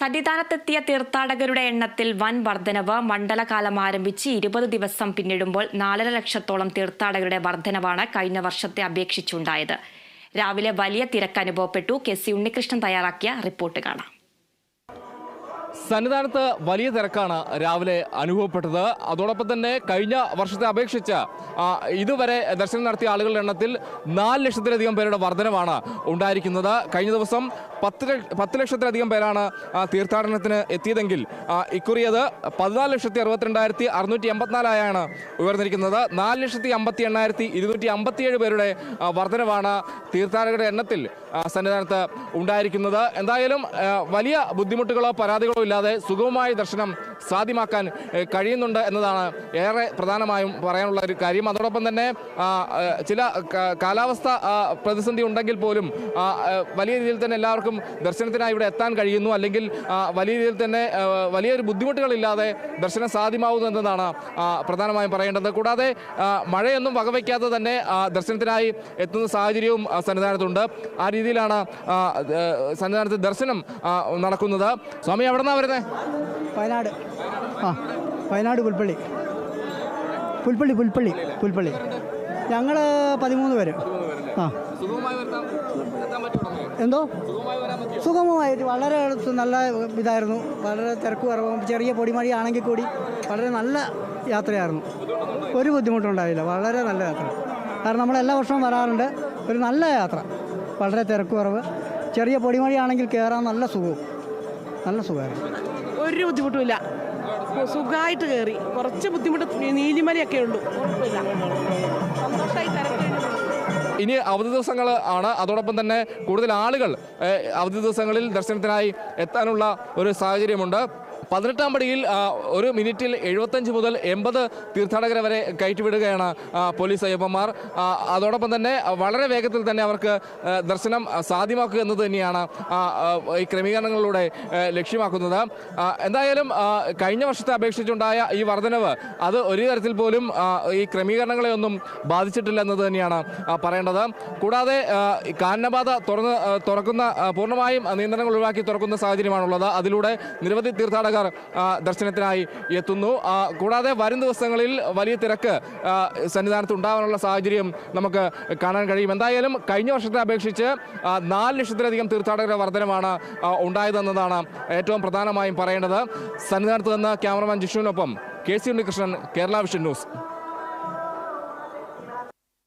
സന്നിധാനത്തെത്തിയ തീർത്ഥാടകരുടെ എണ്ണത്തിൽ വൻ വർധനവ് മണ്ഡലകാലം ആരംഭിച്ച് ഇരുപത് ദിവസം പിന്നിടുമ്പോൾ നാലര ലക്ഷത്തോളം തീർത്ഥാടകരുടെ വർധനവാണ് കഴിഞ്ഞ വർഷത്തെ അപേക്ഷിച്ചുണ്ടായത്. രാവിലെ വലിയ തിരക്ക് അനുഭവപ്പെട്ടു. കെ സി ഉണ്ണികൃഷ്ണൻ തയ്യാറാക്കിയ റിപ്പോർട്ട് കാണാം. സന്നിധാനത്ത് വലിയ തിരക്കാണ് രാവിലെ അനുഭവപ്പെട്ടത്. അതോടൊപ്പം തന്നെ കഴിഞ്ഞ വർഷത്തെ അപേക്ഷിച്ച് ഇതുവരെ ദർശനം നടത്തിയ ആളുകളുടെ എണ്ണത്തിൽ നാല് ലക്ഷത്തിലധികം പേരുടെ വർധനവാണ് ഉണ്ടായിരിക്കുന്നത്. കഴിഞ്ഞ ദിവസം പത്ത് പത്ത് ലക്ഷത്തിലധികം പേരാണ് തീർത്ഥാടനത്തിന് എത്തിയതെങ്കിൽ ഇക്കുറിയത് പതിനാല് ലക്ഷത്തി അറുപത്തിരണ്ടായിരത്തി അറുന്നൂറ്റി എൺപത്തിനാലായാണ് ഉയർന്നിരിക്കുന്നത്. നാല് ലക്ഷത്തി അമ്പത്തി എണ്ണായിരത്തി ഇരുന്നൂറ്റി അമ്പത്തിയേഴ് പേരുടെ വർധനവാണ് തീർത്ഥാടകരുടെ എണ്ണത്തിൽ സന്നിധാനത്ത് ഉണ്ടായിരിക്കുന്നത്. എന്തായാലും വലിയ ബുദ്ധിമുട്ടുകളോ പരാതികളോ ഇല്ലാതെ സുഗമമായ ദർശനം സാധ്യമാക്കാൻ കഴിയുന്നുണ്ട് എന്നതാണ് ഏറെ പ്രധാനമായും പറയാനുള്ള ഒരു കാര്യം. അതോടൊപ്പം തന്നെ ചില കാലാവസ്ഥ പ്രതിസന്ധി ഉണ്ടെങ്കിൽ പോലും വലിയ രീതിയിൽ തന്നെ എല്ലാവർക്കും ദർശനത്തിനായി ഇവിടെ എത്താൻ കഴിയുന്നു. അല്ലെങ്കിൽ വലിയ രീതിയിൽ തന്നെ വലിയൊരു ബുദ്ധിമുട്ടുകളില്ലാതെ ദർശനം സാധ്യമാവുന്നു എന്നതാണ് പ്രധാനമായും പറയേണ്ടത്. കൂടാതെ മഴയൊന്നും വകവയ്ക്കാതെ തന്നെ ദർശനത്തിനായി എത്തുന്ന സാഹചര്യവും സന്നിധാനത്തുണ്ട്. ആ രീതിയിലാണ് സന്നിധാനത്ത് ദർശനം നടക്കുന്നത്. സ്വാമി എവിടെ നിന്നാണ് വരുന്നത് വയനാട്. ആ വയനാട് പുൽപ്പള്ളി. പുൽപ്പള്ളി പുൽപ്പള്ളി പുൽപ്പള്ളി. ഞങ്ങൾ പതിമൂന്ന് പേര്. ആ. എന്തോ? സുഗമമായിട്ട് വളരെ നല്ല ഇതായിരുന്നു. വളരെ തിരക്ക് കുറവും. ചെറിയ പൊടിമഴയാണെങ്കിൽ കൂടി വളരെ നല്ല യാത്രയായിരുന്നു. ഒരു ബുദ്ധിമുട്ടുണ്ടായില്ല. വളരെ നല്ല യാത്ര. കാരണം നമ്മൾ എല്ലാ വർഷവും വരാറുണ്ട്. ഒരു നല്ല യാത്ര. വളരെ തിരക്ക് കുറവ്. ചെറിയ പൊടിമഴയാണെങ്കിൽ കയറാൻ നല്ല സുഖവും. നല്ല സുഖമായിരുന്നു. ഒരു ബുദ്ധിമുട്ടുമില്ല. സുഖമായിട്ട് കയറി. കുറച്ച് ബുദ്ധിമുട്ട് നീലിമലയൊക്കെ ഉള്ളൂ. സന്തോഷമായി ഇനി അവധി ദിവസങ്ങൾ ആണ്. അതോടൊപ്പം തന്നെ കൂടുതൽ ആളുകൾ അവധി ദിവസങ്ങളിൽ ദർശനത്തിനായി എത്താനുള്ള ഒരു സാഹചര്യമുണ്ട്. പതിനെട്ടാം പടിയിൽ ഒരു മിനിറ്റിൽ എഴുപത്തഞ്ച് മുതൽ എൺപത് തീർത്ഥാടകരെ വരെ കയറ്റിവിടുകയാണ് പോലീസ് അയ്യപ്പന്മാർ. അതോടൊപ്പം തന്നെ വളരെ വേഗത്തിൽ തന്നെ അവർക്ക് ദർശനം സാധ്യമാക്കുക എന്നത് തന്നെയാണ് ഈ ക്രമീകരണങ്ങളിലൂടെ ലക്ഷ്യമാക്കുന്നത്. എന്തായാലും കഴിഞ്ഞ വർഷത്തെ അപേക്ഷിച്ചുണ്ടായ ഈ വർധനവ് അത് ഒരു തരത്തിൽ പോലും ഈ ക്രമീകരണങ്ങളെ ഒന്നും ബാധിച്ചിട്ടില്ല എന്നത് തന്നെയാണ് പറയേണ്ടത്. കൂടാതെ കാനനപാത തുറന്ന് തുറക്കുന്ന പൂർണമായും നിയന്ത്രണങ്ങൾ ഒഴിവാക്കി തുറക്കുന്ന സാഹചര്യമാണുള്ളത്. അതിലൂടെ നിരവധി തീർത്ഥാടകർ ആ, ദർശനത്തിനായി എത്തുന്നു. കൂടാതെ വരും ദിവസങ്ങളിൽ വലിയ തിരക്ക് സന്നിധാനത്ത് ഉണ്ടാകാനുള്ള സാഹചര്യം നമുക്ക് കാണാൻ കഴിയും. എന്തായാലും കഴിഞ്ഞ വർഷത്തെ അപേക്ഷിച്ച് നാല് ലക്ഷത്തിലധികം തീർത്ഥാടകരുടെ വർധനമാണ് ഉണ്ടായതെന്നതാണ് ഏറ്റവും പ്രധാനമായും പറയേണ്ടത്. സന്നിധാനത്ത് നിന്ന് cameraman ജിഷുവിനൊപ്പം K C Unnikrishnan Kerala vision news.